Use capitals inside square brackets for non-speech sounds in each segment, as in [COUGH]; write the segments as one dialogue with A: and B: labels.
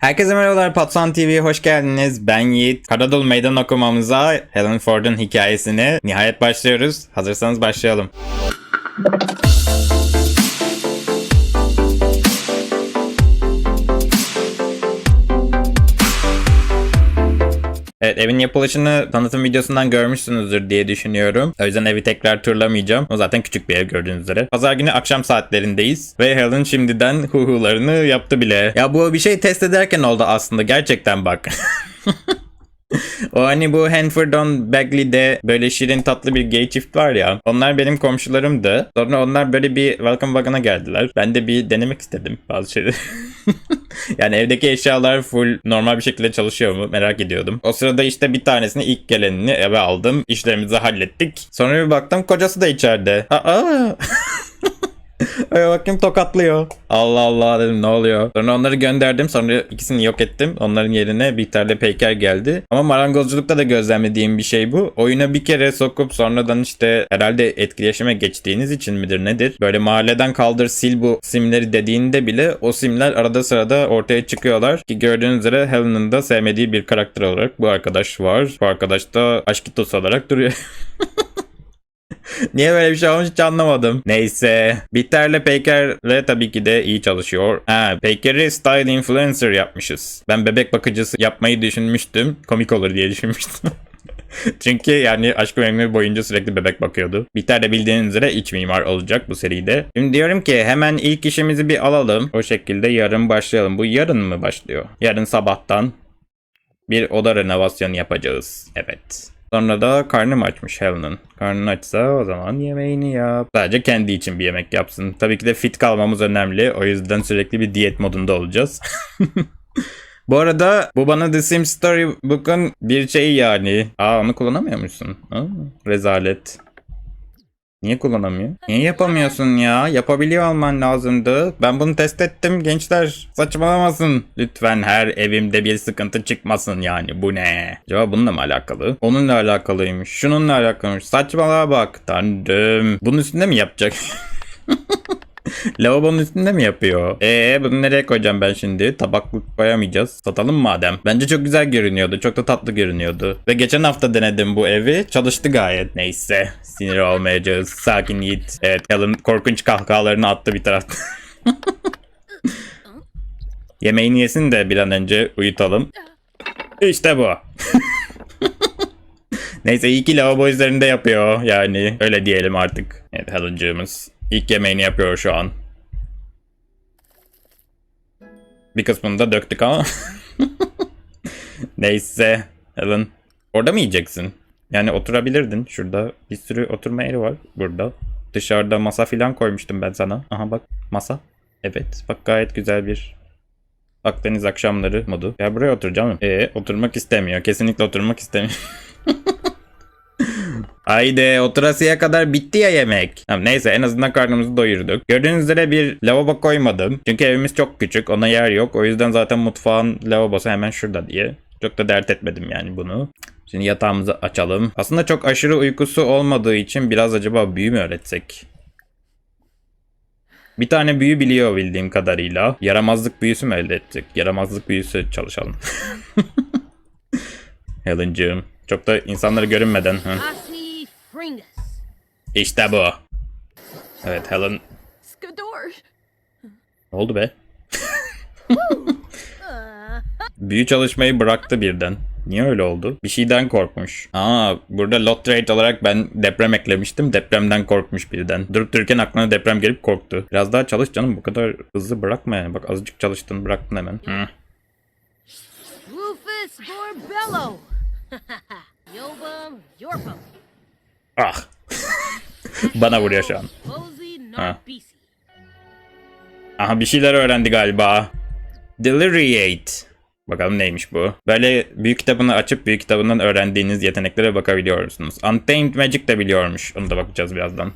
A: Herkese merhabalar Patson TV'ye hoş geldiniz. Ben Yiğit. Karadolu meydan okumamıza Helen Ford'un hikayesini nihayet başlıyoruz. Hazırsanız başlayalım. Evet evin yapılışını tanıtım videosundan görmüşsünüzdür diye düşünüyorum. O yüzden evi tekrar turlamayacağım. O zaten küçük bir ev gördüğünüz üzere. Pazar günü akşam saatlerindeyiz. Ve Helen şimdiden huhularını yaptı bile. Ya bu bir şey test ederken oldu aslında. Gerçekten bak. [LAUGHS] O hani bu Hanford'on Bagley'de böyle şirin tatlı bir gay çift var ya. Onlar benim komşularımdı. Sonra onlar böyle bir welcome wagon'a geldiler. Ben de bir denemek istedim bazı şeyleri. [LAUGHS] yani evdeki eşyalar full normal bir şekilde çalışıyor mu merak ediyordum. O sırada işte bir tanesini ilk gelenini eve aldım. İşlerimizi hallettik. Sonra bir baktım kocası da içeride. Aa! [LAUGHS] Ay bakayım tokatlıyor. Allah Allah dedim ne oluyor. Sonra onları gönderdim. Sonra ikisini yok ettim. Onların yerine Bihter'le Peyker geldi. Ama marangozculukta da gözlemlediğim bir şey bu. Oyuna bir kere sokup sonradan işte herhalde etkileşime geçtiğiniz için midir nedir? Böyle mahalleden kaldır sil bu simleri dediğinde bile o simler arada sırada ortaya çıkıyorlar. Ki gördüğünüz üzere Helen'ın da sevmediği bir karakter olarak bu arkadaş var. Bu arkadaş da aşkitos olarak duruyor. [LAUGHS] [LAUGHS] Niye böyle bir şey olmuş hiç anlamadım. Neyse. Bitter'le Peyker'le tabii ki de iyi çalışıyor. Ha, Peyker'i style influencer yapmışız. Ben bebek bakıcısı yapmayı düşünmüştüm. Komik olur diye düşünmüştüm. [LAUGHS] Çünkü yani Aşk-ı Memnu boyunca sürekli bebek bakıyordu. Biter de bildiğiniz üzere iç mimar olacak bu seride. Şimdi diyorum ki hemen ilk işimizi bir alalım. O şekilde yarın başlayalım. Bu yarın mı başlıyor? Yarın sabahtan bir oda renovasyonu yapacağız. Evet. Sonra da karnım açmış Helen'ın. Karnın açsa o zaman yemeğini yap. Sadece kendi için bir yemek yapsın. Tabii ki de fit kalmamız önemli. O yüzden sürekli bir diyet modunda olacağız. [LAUGHS] Bu arada bu bana The Sims Storybook'un bir şeyi yani. Aa onu kullanamıyor musun? Aa, rezalet. Niye kullanamıyor? Niye yapamıyorsun ya? Yapabiliyor olman lazımdı. Ben bunu test ettim gençler. Saçmalamasın. Lütfen her evimde bir sıkıntı çıkmasın yani. Bu ne? Acaba bununla mı alakalı? Onunla alakalıymış. Şununla alakalıymış. Saçmalığa bak. Tanrım. Bunun üstünde mi yapacak? [LAUGHS] [LAUGHS] Lavabonun üstünde mi yapıyor? Eee bunu nereye koyacağım ben şimdi? Tabaklık koyamayacağız. Satalım madem. Bence çok güzel görünüyordu. Çok da tatlı görünüyordu. Ve geçen hafta denedim bu evi. Çalıştı gayet. Neyse. Sinir olmayacağız. Sakin Yiğit. Evet Helen korkunç kahkahalarını attı bir taraftan. [LAUGHS] Yemeğini yesin de bir an önce uyutalım. İşte bu. [LAUGHS] Neyse iyi ki lavabo üzerinde yapıyor. Yani öyle diyelim artık. Evet Helen'cığımız. İlk yemeğini yapıyor şu an. Bir kısmını da döktük ama. [LAUGHS] Neyse. Helen. Orada mı yiyeceksin? Yani oturabilirdin. Şurada bir sürü oturma yeri var. Burada. Dışarıda masa filan koymuştum ben sana. Aha bak masa. Evet bak gayet güzel bir Akdeniz akşamları modu. Ya buraya otur canım. Ee oturmak istemiyor. Kesinlikle oturmak istemiyor. [LAUGHS] Haydi oturasıya kadar bitti ya yemek. Tamam, neyse en azından karnımızı doyurduk. Gördüğünüz üzere bir lavabo koymadım. Çünkü evimiz çok küçük ona yer yok. O yüzden zaten mutfağın lavabosu hemen şurada diye. Çok da dert etmedim yani bunu. Şimdi yatağımızı açalım. Aslında çok aşırı uykusu olmadığı için biraz acaba büyü mü öğretsek? Bir tane büyü biliyor bildiğim kadarıyla. Yaramazlık büyüsü mü elde ettik? Yaramazlık büyüsü çalışalım. [LAUGHS] Helen'cığım. Çok da insanları görünmeden. Hı. İşte bu. Evet Helen.
B: Skador.
A: Ne oldu be? [LAUGHS] [LAUGHS] Büyü çalışmayı bıraktı birden. Niye öyle oldu? Bir şeyden korkmuş. Aa burada lot rate olarak ben deprem eklemiştim. Depremden korkmuş birden. Durup dururken aklına deprem gelip korktu. Biraz daha çalış canım bu kadar hızlı bırakma yani. Bak azıcık çalıştın bıraktın hemen. Hı.
B: Rufus Gorbello. [LAUGHS] Yobum Yorpum.
A: Ah. Bana vuruyor şu an. Ha. Aha bir şeyler öğrendi galiba. Deliriate. Bakalım neymiş bu. Böyle büyük kitabını açıp büyük kitabından öğrendiğiniz yeteneklere bakabiliyorsunuz. Untamed Magic de biliyormuş. Onu da bakacağız birazdan.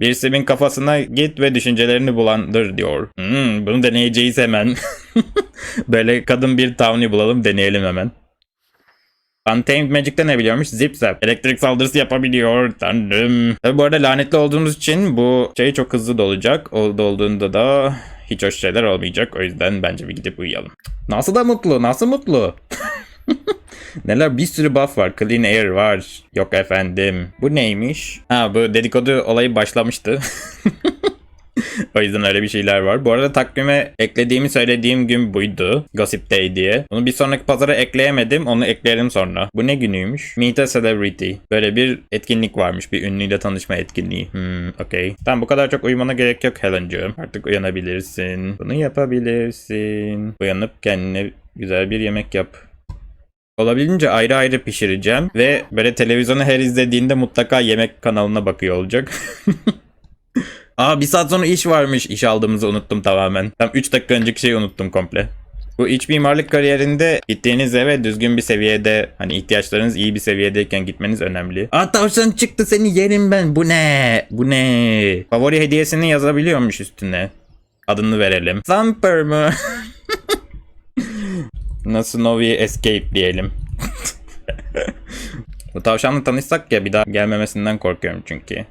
A: Bir simin kafasına git ve düşüncelerini bulandır diyor. Hmm, bunu deneyeceğiz hemen. [LAUGHS] Böyle kadın bir tavni bulalım deneyelim hemen. Untamed Magic'te ne biliyormuş? Zip zap. Elektrik saldırısı yapabiliyor. Tanrım. Tabi bu arada lanetli olduğumuz için bu şey çok hızlı dolacak. O dolduğunda da hiç hoş şeyler olmayacak. O yüzden bence bir gidip uyuyalım. Nasıl da mutlu, nasıl mutlu? [LAUGHS] Neler bir sürü buff var. Clean Air var. Yok efendim. Bu neymiş? Ha bu dedikodu olayı başlamıştı. [LAUGHS] [LAUGHS] o yüzden öyle bir şeyler var. Bu arada takvime eklediğimi söylediğim gün buydu. Gossip Day diye. Bunu bir sonraki pazara ekleyemedim. Onu ekleyelim sonra. Bu ne günüymüş? Meet a Celebrity. Böyle bir etkinlik varmış. Bir ünlüyle tanışma etkinliği. Hmm, okey. Tamam bu kadar çok uyumana gerek yok Helen'cığım. Artık uyanabilirsin. Bunu yapabilirsin. Uyanıp kendine güzel bir yemek yap. Olabildiğince ayrı ayrı pişireceğim ve böyle televizyonu her izlediğinde mutlaka yemek kanalına bakıyor olacak. [LAUGHS] Aa bir saat sonra iş varmış. İş aldığımızı unuttum tamamen. Tam 3 dakika önceki şeyi unuttum komple. Bu iç mimarlık kariyerinde gittiğiniz eve düzgün bir seviyede hani ihtiyaçlarınız iyi bir seviyedeyken gitmeniz önemli. Aa tavşan çıktı seni yerim ben. Bu ne? Bu ne? Favori hediyesini yazabiliyormuş üstüne. Adını verelim. Thumper mı? [LAUGHS] Nasıl Novi Escape diyelim. [LAUGHS] Bu tavşanla tanışsak ya bir daha gelmemesinden korkuyorum çünkü.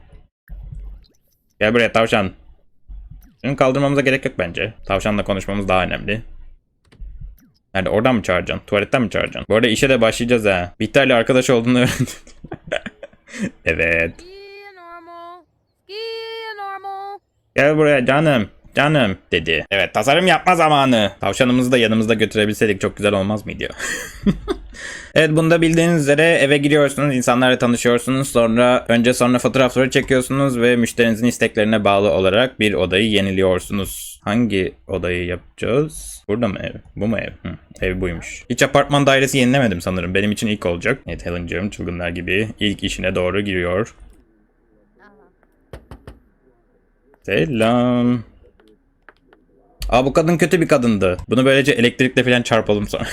A: Gel buraya tavşan. Şunu kaldırmamıza gerek yok bence. Tavşanla konuşmamız daha önemli. Nerede? Oradan mı çağıracaksın? Tuvaletten mi çağıracaksın? Bu arada işe de başlayacağız ha. Bihter'le arkadaş olduğunu öğrendim. [LAUGHS] evet. Gel buraya canım. Canım dedi. Evet tasarım yapma zamanı. Tavşanımızı da yanımızda götürebilseydik çok güzel olmaz mıydı? [LAUGHS] evet bunda bildiğiniz üzere eve giriyorsunuz, insanlarla tanışıyorsunuz. Sonra önce sonra fotoğrafları çekiyorsunuz ve müşterinizin isteklerine bağlı olarak bir odayı yeniliyorsunuz. Hangi odayı yapacağız? Burada mı ev? Bu mu ev? Hı, ev buymuş. Hiç apartman dairesi yenilemedim sanırım. Benim için ilk olacak. Evet Helen'cığım çılgınlar gibi ilk işine doğru giriyor. Selam. Aa bu kadın kötü bir kadındı. Bunu böylece elektrikle falan çarpalım sonra.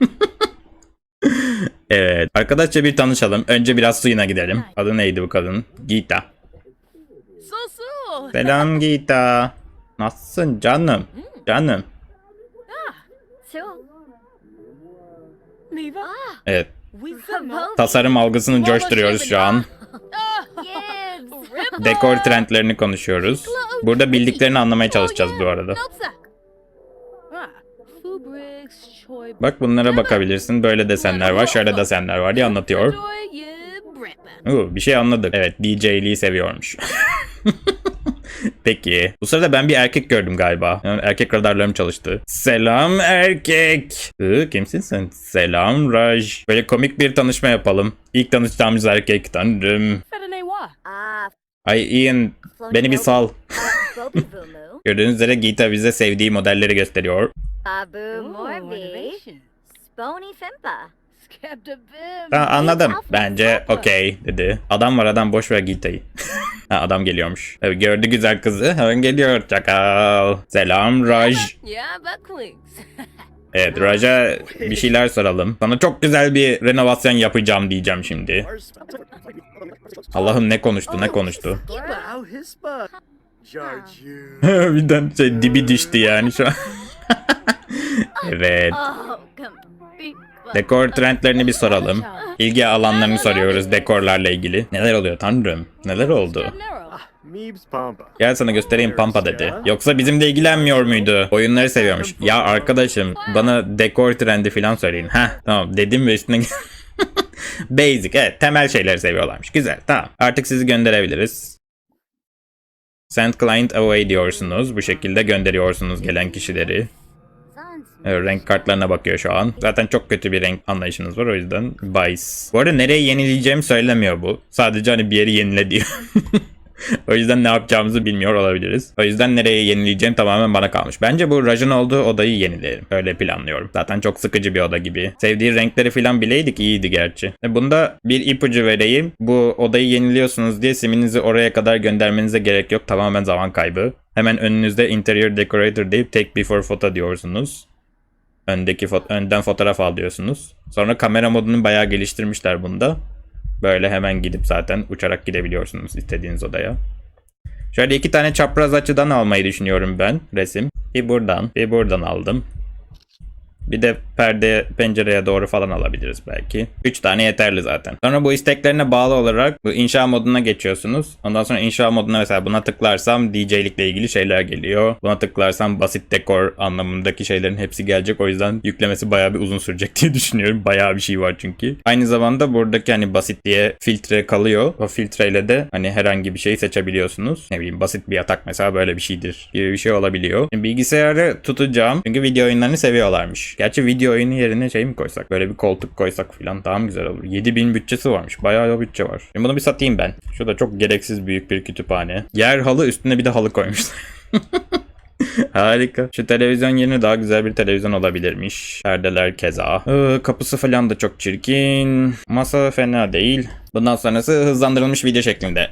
A: [LAUGHS] evet. Arkadaşça bir tanışalım. Önce biraz suyuna gidelim. Adı neydi bu kadın? Gita. Selam Gita. Nasılsın canım? Canım.
B: Miva. Ah.
A: Evet. Tasarım algısını coşturuyoruz şu an. [LAUGHS] Dekor trendlerini konuşuyoruz. Burada bildiklerini anlamaya çalışacağız bu arada. Bak bunlara bakabilirsin. Böyle desenler var, şöyle desenler var diye anlatıyor. Oo, bir şey anladık. Evet DJ'liği seviyormuş. [LAUGHS] Peki. Bu sırada ben bir erkek gördüm galiba. Yani erkek radarlarım çalıştı. Selam erkek. Hı, kimsin sen? Selam Raj. Böyle komik bir tanışma yapalım. İlk tanıştığımız erkek tanrım. Ay Ian beni bir sal. [LAUGHS] Gördüğünüz üzere Gita bize sevdiği modelleri gösteriyor. Ha, anladım. Bence okey dedi. Adam var adam boş ver Gita'yı. [LAUGHS] ha, adam geliyormuş. Tabii gördü güzel kızı. Hemen geliyor. Çakal. Selam Raj. [LAUGHS] Evet Raja bir şeyler soralım. Sana çok güzel bir renovasyon yapacağım diyeceğim şimdi. Allah'ım ne konuştu ne konuştu. [LAUGHS] Birden şey dibi düştü yani şu an. [LAUGHS] evet.
B: Oh,
A: Dekor trendlerini bir soralım. İlgi alanlarını soruyoruz dekorlarla ilgili. Neler oluyor tanrım? Neler oldu?
C: Pampa.
A: Gel sana göstereyim Pampa dedi. Yoksa bizimle ilgilenmiyor muydu? Oyunları seviyormuş. Ya arkadaşım bana dekor trendi falan söyleyin. Heh tamam dedim ve üstüne... [LAUGHS] Basic evet temel şeyleri seviyorlarmış. Güzel tamam. Artık sizi gönderebiliriz. Send client away diyorsunuz. Bu şekilde gönderiyorsunuz gelen kişileri. Evet, renk kartlarına bakıyor şu an. Zaten çok kötü bir renk anlayışınız var o yüzden Vice. Bu arada nereye yenileyeceğimi söylemiyor bu. Sadece hani bir yeri yenile diyor. [LAUGHS] [LAUGHS] o yüzden ne yapacağımızı bilmiyor olabiliriz. O yüzden nereye yenileyeceğim tamamen bana kalmış. Bence bu Raj'ın olduğu odayı yenilerim. Öyle planlıyorum. Zaten çok sıkıcı bir oda gibi. Sevdiği renkleri falan bileydik iyiydi gerçi. E, Bunda bir ipucu vereyim. Bu odayı yeniliyorsunuz diye siminizi oraya kadar göndermenize gerek yok. Tamamen zaman kaybı. Hemen önünüzde interior decorator deyip take before photo diyorsunuz. Öndeki fo- önden fotoğraf al diyorsunuz. Sonra kamera modunu bayağı geliştirmişler bunda. Böyle hemen gidip zaten uçarak gidebiliyorsunuz istediğiniz odaya. Şöyle iki tane çapraz açıdan almayı düşünüyorum ben resim. Bir buradan, bir buradan aldım. Bir de perde pencereye doğru falan alabiliriz belki. 3 tane yeterli zaten. Sonra bu isteklerine bağlı olarak bu inşa moduna geçiyorsunuz. Ondan sonra inşa moduna mesela buna tıklarsam DJ'likle ilgili şeyler geliyor. Buna tıklarsam basit dekor anlamındaki şeylerin hepsi gelecek. O yüzden yüklemesi bayağı bir uzun sürecek diye [LAUGHS] düşünüyorum. Bayağı bir şey var çünkü. Aynı zamanda buradaki hani basit diye filtre kalıyor. O filtreyle de hani herhangi bir şeyi seçebiliyorsunuz. Ne bileyim basit bir yatak mesela böyle bir şeydir gibi bir şey olabiliyor. Bilgisayarı tutacağım. Çünkü video oyunlarını seviyorlarmış. Gerçi video oyunu yerine şey mi koysak? Böyle bir koltuk koysak falan daha mı güzel olur? 7000 bütçesi varmış. Bayağı o bütçe var. Şimdi bunu bir satayım ben. Şu da çok gereksiz büyük bir kütüphane. Yer halı üstüne bir de halı koymuşlar. [LAUGHS] Harika. Şu televizyon yerine daha güzel bir televizyon olabilirmiş. Perdeler keza. Ee, kapısı falan da çok çirkin. Masa fena değil. Bundan sonrası hızlandırılmış video şeklinde.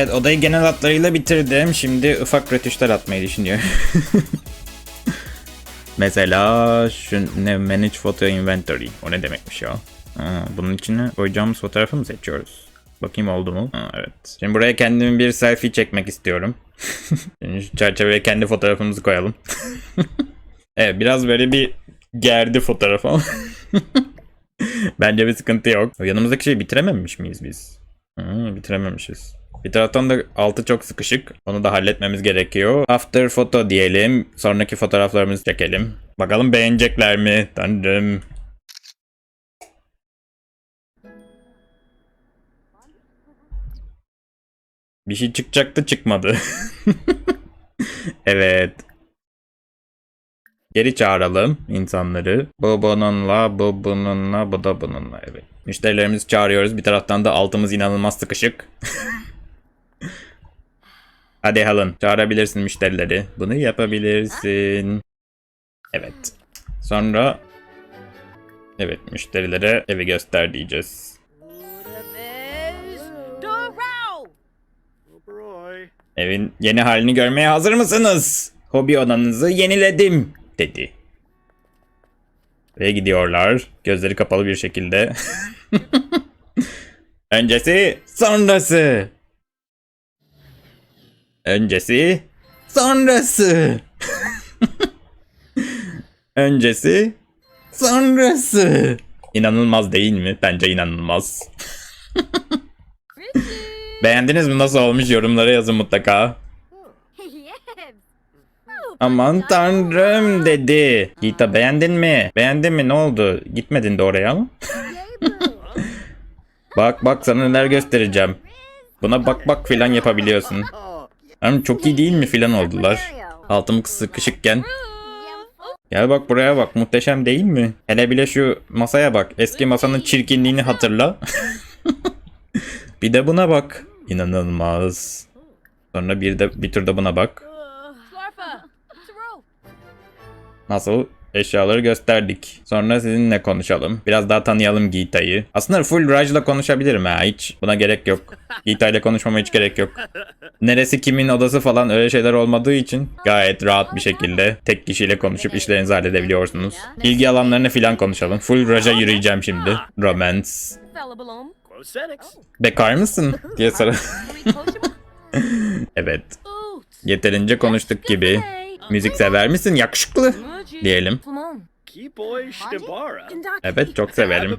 A: Evet odayı genel hatlarıyla bitirdim. Şimdi ufak rötuşlar atmayı düşünüyorum. [LAUGHS] Mesela şu ne manage photo inventory. O ne demekmiş ya? Ha, bunun içine koyacağımız fotoğrafı mı seçiyoruz? Bakayım oldu mu? Ha, evet. Şimdi buraya kendimi bir selfie çekmek istiyorum. [LAUGHS] Şimdi şu çerçeveye kendi fotoğrafımızı koyalım. [LAUGHS] evet biraz böyle bir gerdi fotoğraf ama. Bence bir sıkıntı yok. Yanımızdaki şeyi bitirememiş miyiz biz? Hı, bitirememişiz. Bir taraftan da altı çok sıkışık. Onu da halletmemiz gerekiyor. After photo diyelim. Sonraki fotoğraflarımızı çekelim. Bakalım beğenecekler mi? Tanrım. Bir şey çıkacaktı çıkmadı. [LAUGHS] evet. Geri çağıralım insanları. Bu bununla, bu bununla, bu da bununla. Evet. Müşterilerimizi çağırıyoruz. Bir taraftan da altımız inanılmaz sıkışık. [LAUGHS] Hadi Helen çağırabilirsin müşterileri. Bunu yapabilirsin. Evet. Sonra Evet müşterilere evi göster diyeceğiz. Evin yeni halini görmeye hazır mısınız? Hobi odanızı yeniledim dedi. Ve gidiyorlar. Gözleri kapalı bir şekilde. [LAUGHS] Öncesi, sonrası. Öncesi, sonrası. Öncesi, sonrası. İnanılmaz değil mi? Bence inanılmaz. Beğendiniz mi? Nasıl olmuş? Yorumlara yazın mutlaka. Aman tanrım dedi. Gita beğendin mi? Beğendin mi? Ne oldu? Gitmedin de oraya mı? Bak bak sana neler göstereceğim. Buna bak bak filan yapabiliyorsun. Ama çok iyi değil mi filan oldular. Altım sıkışıkken. Gel bak buraya bak muhteşem değil mi? Hele bile şu masaya bak. Eski masanın çirkinliğini hatırla. [LAUGHS] bir de buna bak. İnanılmaz. Sonra bir de bir tur da buna bak. Nasıl? Eşyaları gösterdik. Sonra sizinle konuşalım. Biraz daha tanıyalım Gita'yı. Aslında full Raj'la konuşabilirim ha hiç. Buna gerek yok. [LAUGHS] Gita ile konuşmama hiç gerek yok. Neresi kimin odası falan öyle şeyler olmadığı için gayet rahat bir şekilde tek kişiyle konuşup işlerinizi halledebiliyorsunuz. İlgi alanlarını filan konuşalım. Full Raj'a yürüyeceğim şimdi. Romance. Bekar mısın? [LAUGHS] diye
B: Koshima. [LAUGHS]
A: evet.
B: Ooh.
A: Yeterince konuştuk gibi. Müzik sever misin? Yakışıklı. Diyelim. Evet çok severim.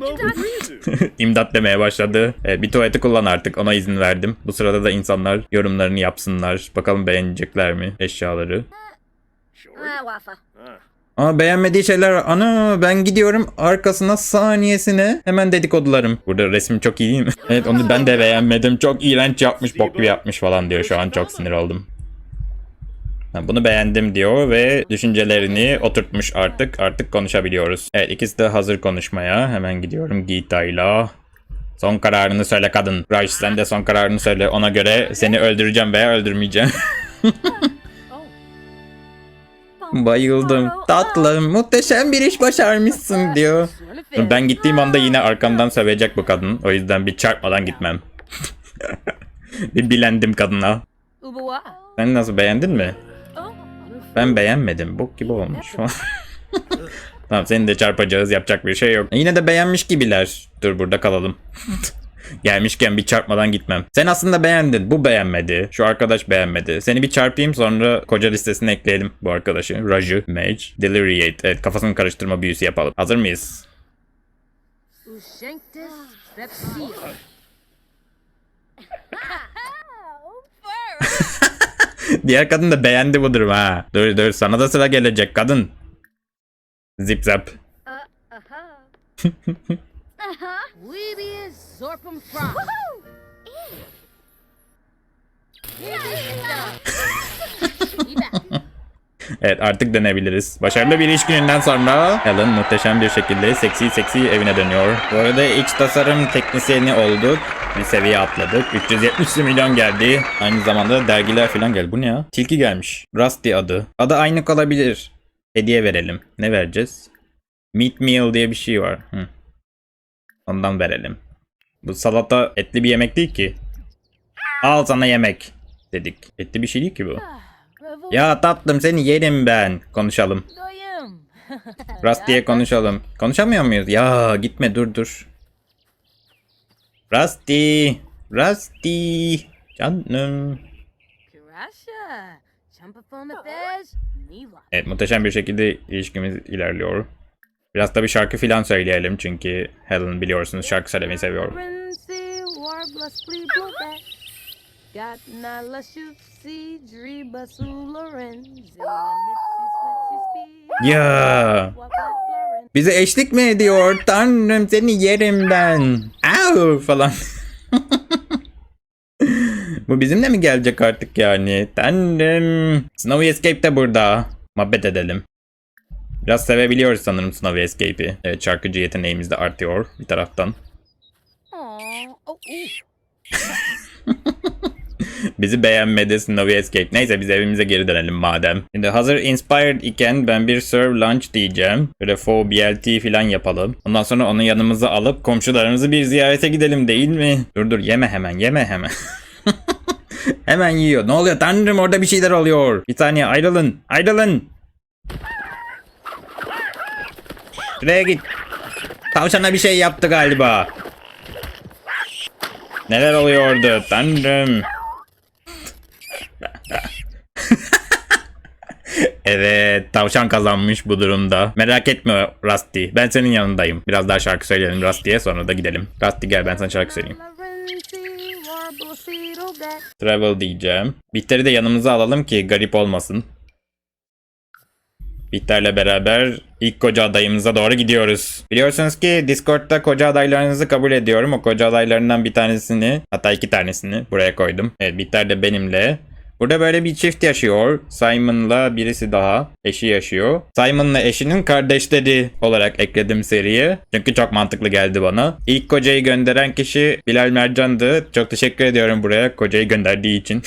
A: [LAUGHS] İmdat demeye başladı. Evet, bir tuvaleti kullan artık ona izin verdim. Bu sırada da insanlar yorumlarını yapsınlar. Bakalım beğenecekler mi eşyaları. Ama beğenmediği şeyler var. Ana ben gidiyorum arkasına saniyesine hemen dedikodularım. Burada resim çok iyi değil mi? [LAUGHS] evet onu ben de beğenmedim. Çok iğrenç yapmış bok gibi yapmış falan diyor. Şu an çok sinir oldum. Bunu beğendim diyor ve düşüncelerini oturtmuş artık. Artık konuşabiliyoruz. Evet ikisi de hazır konuşmaya. Hemen gidiyorum Gita'yla. Son kararını söyle kadın. Raj sen de son kararını söyle. Ona göre seni öldüreceğim veya öldürmeyeceğim. [LAUGHS] Bayıldım. Tatlım muhteşem bir iş başarmışsın diyor. Ben gittiğim anda yine arkamdan sövecek bu kadın. O yüzden bir çarpmadan gitmem. [LAUGHS] bir bilendim kadına. Sen nasıl beğendin mi? Ben beğenmedim. Bok gibi olmuş falan. [LAUGHS] tamam seni de çarpacağız yapacak bir şey yok. Yine de beğenmiş gibiler. Dur burada kalalım. [LAUGHS] Gelmişken bir çarpmadan gitmem. Sen aslında beğendin. Bu beğenmedi. Şu arkadaş beğenmedi. Seni bir çarpayım sonra koca listesine ekleyelim bu arkadaşı. Raju, Mage, Deliriate. Evet kafasını karıştırma büyüsü yapalım. Hazır mıyız? [LAUGHS] Diğer kadın da beğendi bu durumu ha. Dur dur sana da sıra gelecek kadın. Zip zap. [LAUGHS] Evet artık dönebiliriz. Başarılı bir iş gününden sonra Helen muhteşem bir şekilde seksi seksi evine dönüyor. Bu arada iç tasarım teknisyeni olduk. Bir seviye atladık. 370 milyon geldi. Aynı zamanda dergiler falan geldi. Bu ne ya? Tilki gelmiş. Rusty adı. Adı aynı kalabilir. Hediye verelim. Ne vereceğiz? Meat meal diye bir şey var. Hı. Ondan verelim. Bu salata etli bir yemek değil ki. Al sana yemek dedik. Etli bir şey değil ki bu. Ya tatlım seni yerim ben. Konuşalım.
B: Doyum. [LAUGHS]
A: Rusty'ye konuşalım. Konuşamıyor muyuz? Ya gitme dur dur. Rusty. Rusty. Canım. Evet muhteşem bir şekilde ilişkimiz ilerliyor. Biraz da bir şarkı filan söyleyelim çünkü Helen biliyorsunuz şarkı söylemeyi seviyor.
B: Got Nala Shufsi Driba Speed.
A: Ya bize eşlik mi ediyor? Tanrım seni yerim ben. Au falan. [LAUGHS] Bu bizimle mi gelecek artık yani? Tanrım. Snowy Escape de burada. Muhabbet edelim. Biraz sevebiliyoruz sanırım Snowy Escape'i. Evet şarkıcı yeteneğimiz de artıyor bir taraftan. [LAUGHS] Bizi beğenmedi Snowy Escape. Neyse biz evimize geri dönelim madem. Şimdi hazır inspired iken ben bir serve lunch diyeceğim. Böyle faux BLT falan yapalım. Ondan sonra onu yanımıza alıp komşularımızı bir ziyarete gidelim değil mi? Dur dur yeme hemen yeme hemen. [LAUGHS] hemen yiyor. Ne oluyor tanrım orada bir şeyler oluyor. Bir saniye ayrılın ayrılın. Şuraya git. Tavşana bir şey yaptı galiba. Neler oluyordu tanrım. Evet tavşan kazanmış bu durumda. Merak etme Rusty. Ben senin yanındayım. Biraz daha şarkı söyleyelim Rusty'ye sonra da gidelim. Rusty gel ben sana şarkı söyleyeyim. Travel diyeceğim. Bihter'i de yanımıza alalım ki garip olmasın. Bihter'le beraber ilk koca adayımıza doğru gidiyoruz. Biliyorsunuz ki Discord'da koca adaylarınızı kabul ediyorum. O koca adaylarından bir tanesini hatta iki tanesini buraya koydum. Evet Bihter de benimle. Burada böyle bir çift yaşıyor. Simon'la birisi daha eşi yaşıyor. Simon'la eşinin kardeşleri olarak ekledim seriye. Çünkü çok mantıklı geldi bana. İlk kocayı gönderen kişi Bilal Mercan'dı. Çok teşekkür ediyorum buraya kocayı gönderdiği için.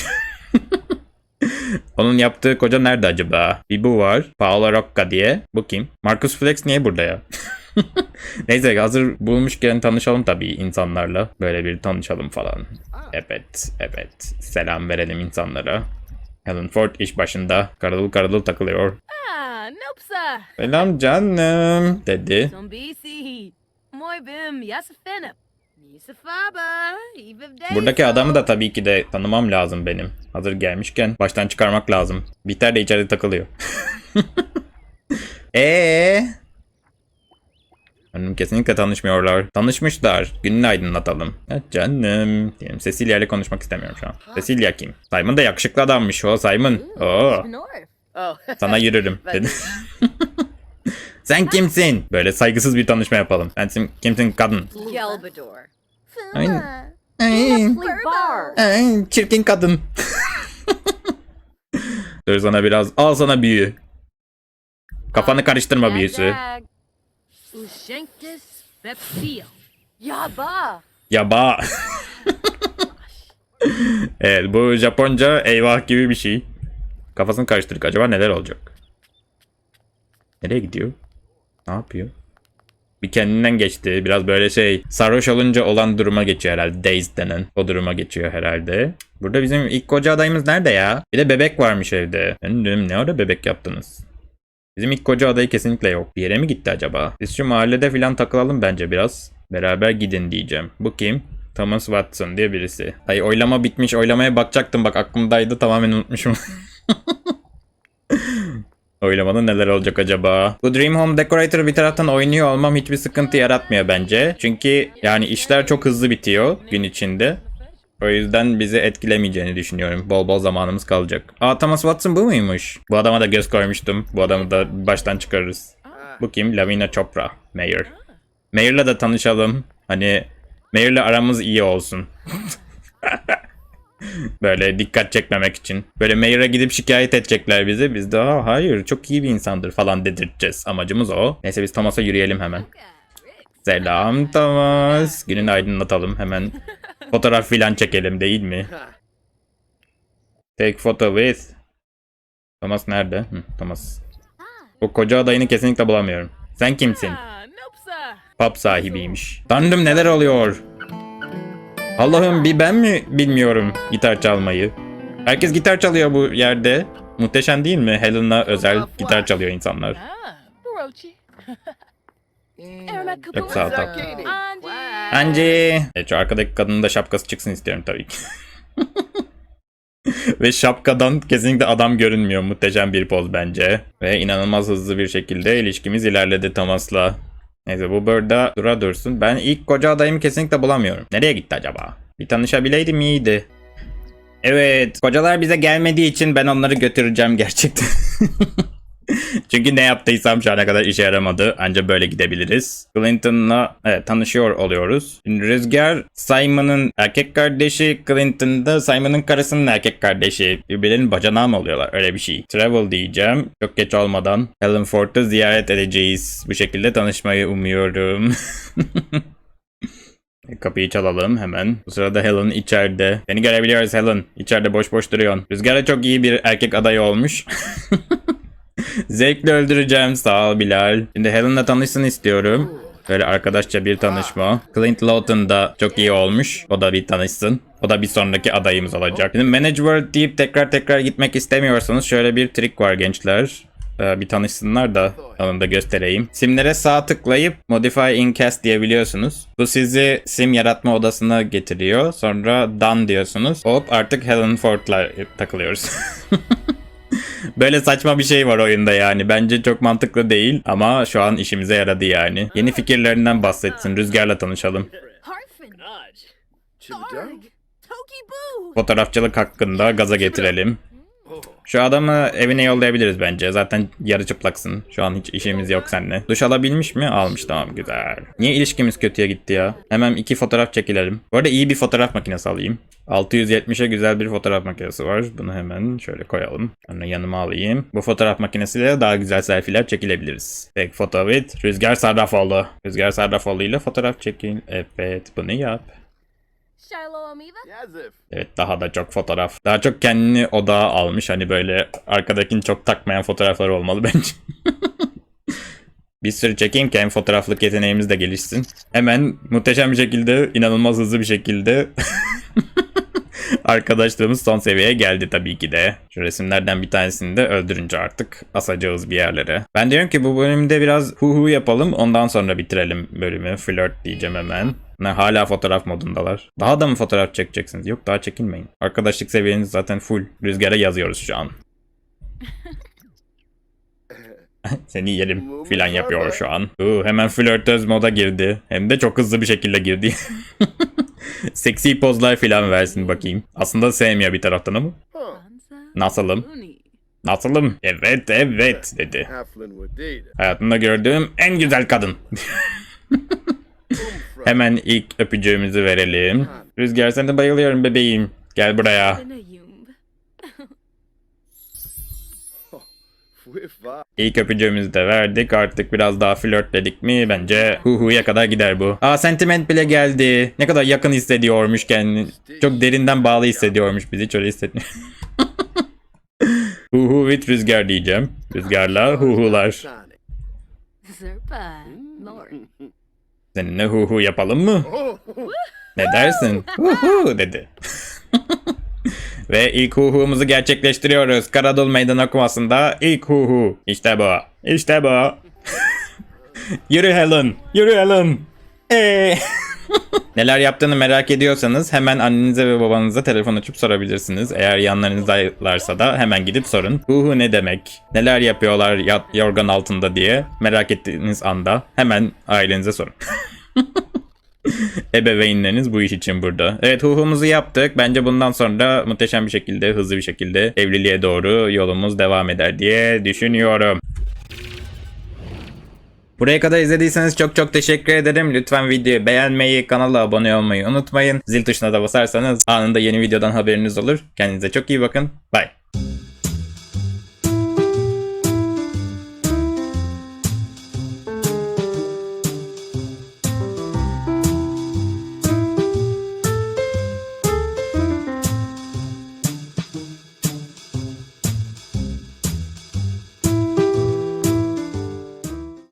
A: [LAUGHS] Onun yaptığı koca nerede acaba? Bir bu var. Paolo Rocca diye. Bu kim? Marcus Flex niye burada ya? [LAUGHS] [LAUGHS] Neyse hazır bulmuşken tanışalım tabii insanlarla. Böyle bir tanışalım falan. Evet, evet. Selam verelim insanlara. Helen Ford iş başında karılıl karılıl takılıyor.
B: Ah, nope, sir.
A: Selam canım dedi. Buradaki adamı da tabii ki de tanımam lazım benim. Hazır gelmişken baştan çıkarmak lazım. Biter de içeride takılıyor. [LAUGHS] Eee? Hanım kesinlikle tanışmıyorlar. Tanışmışlar. Gününü aydınlatalım. Ha canım. Diyelim Cecilia ile konuşmak istemiyorum şu an. Cecilia kim? Simon da yakışıklı adammış o Simon. Oo,
B: North.
D: Oh.
A: sana yürürüm [LAUGHS] dedi. [LAUGHS] Sen kimsin? Böyle saygısız bir tanışma yapalım. Sen kim- kimsin kadın? Ay,
D: Bar.
A: ay, çirkin kadın. [LAUGHS] Dur sana biraz. Al sana büyü. Kafanı karıştırma büyüsü.
B: Ushenkis Pepsio.
D: Yaba.
A: Yaba. [LAUGHS] evet bu Japonca eyvah gibi bir şey. Kafasını karıştırdık. Acaba neler olacak? Nereye gidiyor? Ne yapıyor? Bir kendinden geçti. Biraz böyle şey sarhoş olunca olan duruma geçiyor herhalde. Dazed denen. O duruma geçiyor herhalde. Burada bizim ilk koca adayımız nerede ya? Bir de bebek varmış evde. Ne ara bebek yaptınız? Bizim ilk koca adayı kesinlikle yok. Bir yere mi gitti acaba? Biz şu mahallede filan takılalım bence biraz. Beraber gidin diyeceğim. Bu kim? Thomas Watson diye birisi. Ay oylama bitmiş. Oylamaya bakacaktım bak aklımdaydı tamamen unutmuşum. [LAUGHS] Oylamada neler olacak acaba? Bu Dream Home Decorator bir taraftan oynuyor olmam hiçbir sıkıntı yaratmıyor bence. Çünkü yani işler çok hızlı bitiyor gün içinde. O yüzden bizi etkilemeyeceğini düşünüyorum. Bol bol zamanımız kalacak. Aa Thomas Watson bu muymuş? Bu adama da göz koymuştum. Bu adamı da baştan çıkarırız. Bu kim? Lavina Chopra. Mayor. Mayor'la da tanışalım. Hani Mayor'la aramız iyi olsun. [LAUGHS] Böyle dikkat çekmemek için. Böyle Mayor'a gidip şikayet edecekler bizi. Biz de "Aa, hayır çok iyi bir insandır falan dedirteceğiz. Amacımız o. Neyse biz Thomas'a yürüyelim hemen. Selam [LAUGHS] Thomas. Gününü aydınlatalım hemen. Fotoğraf filan çekelim değil mi? Take photo with. Thomas nerede? Hı, Thomas. Bu koca adayını kesinlikle bulamıyorum. Sen kimsin? Pub sahibiymiş. Tanrım neler oluyor? Allah'ım bir ben mi bilmiyorum gitar çalmayı? Herkes gitar çalıyor bu yerde. Muhteşem değil mi? Helen'a özel gitar çalıyor insanlar. [LAUGHS] Çok sağ ol.
B: Angie.
A: Angie. Evet, şu arkadaki kadının da şapkası çıksın istiyorum tabii ki. [LAUGHS] Ve şapkadan kesinlikle adam görünmüyor. Muhteşem bir poz bence. Ve inanılmaz hızlı bir şekilde ilişkimiz ilerledi Thomas'la. Neyse bu burada dura dursun. Ben ilk koca adayımı kesinlikle bulamıyorum. Nereye gitti acaba? Bir tanışabileydim iyiydi. Evet. Kocalar bize gelmediği için ben onları götüreceğim gerçekten. [LAUGHS] [LAUGHS] Çünkü ne yaptıysam şu ana kadar işe yaramadı. Anca böyle gidebiliriz. Clinton'la evet, tanışıyor oluyoruz. Rüzgar Simon'ın erkek kardeşi. Clinton da Simon'ın karısının erkek kardeşi. Birbirlerinin bacanağı mı oluyorlar? Öyle bir şey. Travel diyeceğim. Çok geç olmadan Helen Ford'u ziyaret edeceğiz. Bu şekilde tanışmayı umuyorum. [LAUGHS] Kapıyı çalalım hemen. Bu sırada Helen içeride. Seni görebiliyoruz Helen. İçeride boş boş duruyorsun. Rüzgar'a çok iyi bir erkek adayı olmuş. [LAUGHS] [LAUGHS] Zevkle öldüreceğim. Sağ ol Bilal. Şimdi Helen'la tanışsın istiyorum. Böyle arkadaşça bir tanışma. Clint Lawton da çok iyi olmuş. O da bir tanışsın. O da bir sonraki adayımız olacak. Şimdi Manage World deyip tekrar tekrar gitmek istemiyorsanız şöyle bir trik var gençler. Ee, bir tanışsınlar da onu da göstereyim. Simlere sağ tıklayıp Modify in Cast diyebiliyorsunuz. Bu sizi sim yaratma odasına getiriyor. Sonra Done diyorsunuz. Hop artık Helen Ford'la takılıyoruz. [LAUGHS] Böyle saçma bir şey var oyunda yani. Bence çok mantıklı değil ama şu an işimize yaradı yani. Yeni fikirlerinden bahsetsin. Rüzgar'la tanışalım. Fotoğrafçılık hakkında gaza getirelim. Şu adamı evine yollayabiliriz bence. Zaten yarı çıplaksın. Şu an hiç işimiz yok seninle. Duş alabilmiş mi? Almış tamam güzel. Niye ilişkimiz kötüye gitti ya? Hemen iki fotoğraf çekilelim. Bu arada iyi bir fotoğraf makinesi alayım. 670'e güzel bir fotoğraf makinesi var. Bunu hemen şöyle koyalım. Onu yanıma alayım. Bu fotoğraf makinesiyle daha güzel selfie'ler çekilebiliriz. Tek foto with Rüzgar Sarrafoğlu. Rüzgar Sarrafoğlu ile fotoğraf çekin. Evet bunu yap. Evet daha da çok fotoğraf. Daha çok kendini odağa almış. Hani böyle arkadakini çok takmayan fotoğraflar olmalı bence. [LAUGHS] bir sürü çekeyim ki hem fotoğraflık yeteneğimiz de gelişsin. Hemen muhteşem bir şekilde, inanılmaz hızlı bir şekilde [LAUGHS] arkadaşlığımız son seviyeye geldi tabii ki de. Şu resimlerden bir tanesini de öldürünce artık asacağız bir yerlere. Ben diyorum ki bu bölümde biraz hu hu yapalım ondan sonra bitirelim bölümü. Flirt diyeceğim hemen. Ne hala fotoğraf modundalar. Daha da mı fotoğraf çekeceksiniz? Yok daha çekinmeyin. Arkadaşlık seviyeniz zaten full. Rüzgara yazıyoruz şu an. [LAUGHS] Seni yerim filan yapıyor şu an. Uu, hemen flörtöz moda girdi. Hem de çok hızlı bir şekilde girdi. [LAUGHS] Seksi pozlar filan versin bakayım. Aslında sevmiyor bir taraftan ama. Nasılım? Nasılım? Evet evet dedi. Hayatımda gördüğüm en güzel kadın. [LAUGHS] Hemen ilk öpücüğümüzü verelim. Rüzgar sen de bayılıyorum bebeğim. Gel buraya. İlk öpücüğümüzü de verdik. Artık biraz daha flörtledik mi? Bence hu hu'ya kadar gider bu. Aa sentiment bile geldi. Ne kadar yakın hissediyormuş kendini. Çok derinden bağlı hissediyormuş bizi. Hiç öyle hissetmiyor. [LAUGHS] hu hu with rüzgar diyeceğim. Rüzgarla hu Seninle hu hu yapalım mı? Ne dersin? Hu hu dedi. [LAUGHS] Ve ilk hu hu'muzu gerçekleştiriyoruz. Karadul Meydan Okuması'nda ilk hu hu. İşte bu. İşte bu. [LAUGHS] Yürü Helen. Yürü Helen. Ee. [LAUGHS] Neler yaptığını merak ediyorsanız hemen annenize ve babanıza telefon açıp sorabilirsiniz. Eğer yanlarınızdalarsa da hemen gidip sorun. Hu hu ne demek? Neler yapıyorlar yat, yorgan altında diye merak ettiğiniz anda hemen ailenize sorun. [LAUGHS] Ebeveynleriniz bu iş için burada. Evet huhumuzu yaptık. Bence bundan sonra muhteşem bir şekilde, hızlı bir şekilde evliliğe doğru yolumuz devam eder diye düşünüyorum. Buraya kadar izlediyseniz çok çok teşekkür ederim. Lütfen videoyu beğenmeyi, kanala abone olmayı unutmayın. Zil tuşuna da basarsanız anında yeni videodan haberiniz olur. Kendinize çok iyi bakın. Bye.